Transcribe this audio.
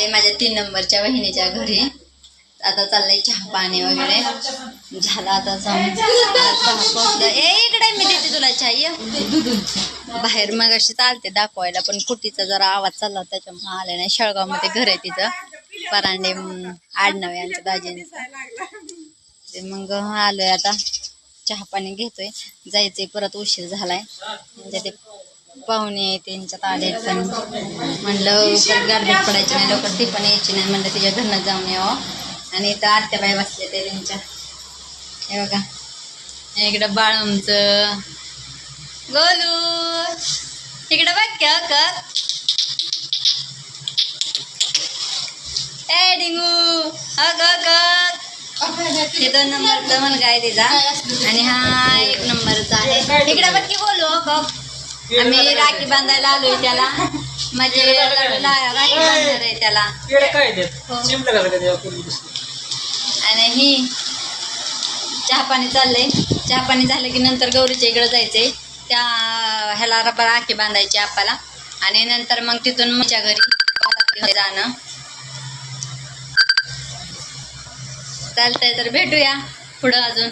आले माझ्या तीन नंबरच्या बहिणीच्या घरी. आता चाललंय चहा पाणी वगैरे. झाला आता जाऊन चहा ए इकडे मी देते तुला चहा. ये. बाहेर मग अशी चालते दाखवायला पण कुटीचा जरा आवाज चालला त्याच्यामुळे आले नाही. शेळगावमध्ये घर आहे तिचं. परांडे आडनाव आहे दाजींचं. ते मग आलोय आता. चहा पाणी घेतोय. जायचंय परत उशीर झालाय. म्हणजे ते पाहुणे त्यांच्यात आले पण म्हणलं परत गारबीट पडायची नाही लवकर ती पण यायची नाही म्हणलं तिच्या घरनं जाऊन यावं. आणि इथं आत्याबाई बसले ते त्यांच्या. हे बघा. इकडं बाळूमचं गोलू. इकडं बघ क्या का ए डिंगू. अग अग. हे दोन नंबरचा मुलगा आहे तिचा. आणि हा एक नंबरचा आहे. इकडे बघ की बोलू हो आम्ही राखी बांधायला आलोय त्याला. म्हणजे राखी बांधणार आहे त्याला काय हो. आणि ही चहा पाणी चाललंय. चहा पाणी झालं की नंतर गौरीच्या इकडे जायचंय. त्या ह्याला रबर राखी बांधायची आपल्याला आणि नंतर मग तिथून माझ्या घरी जाणं. चालतंय तर भेटूया पुढं अजून.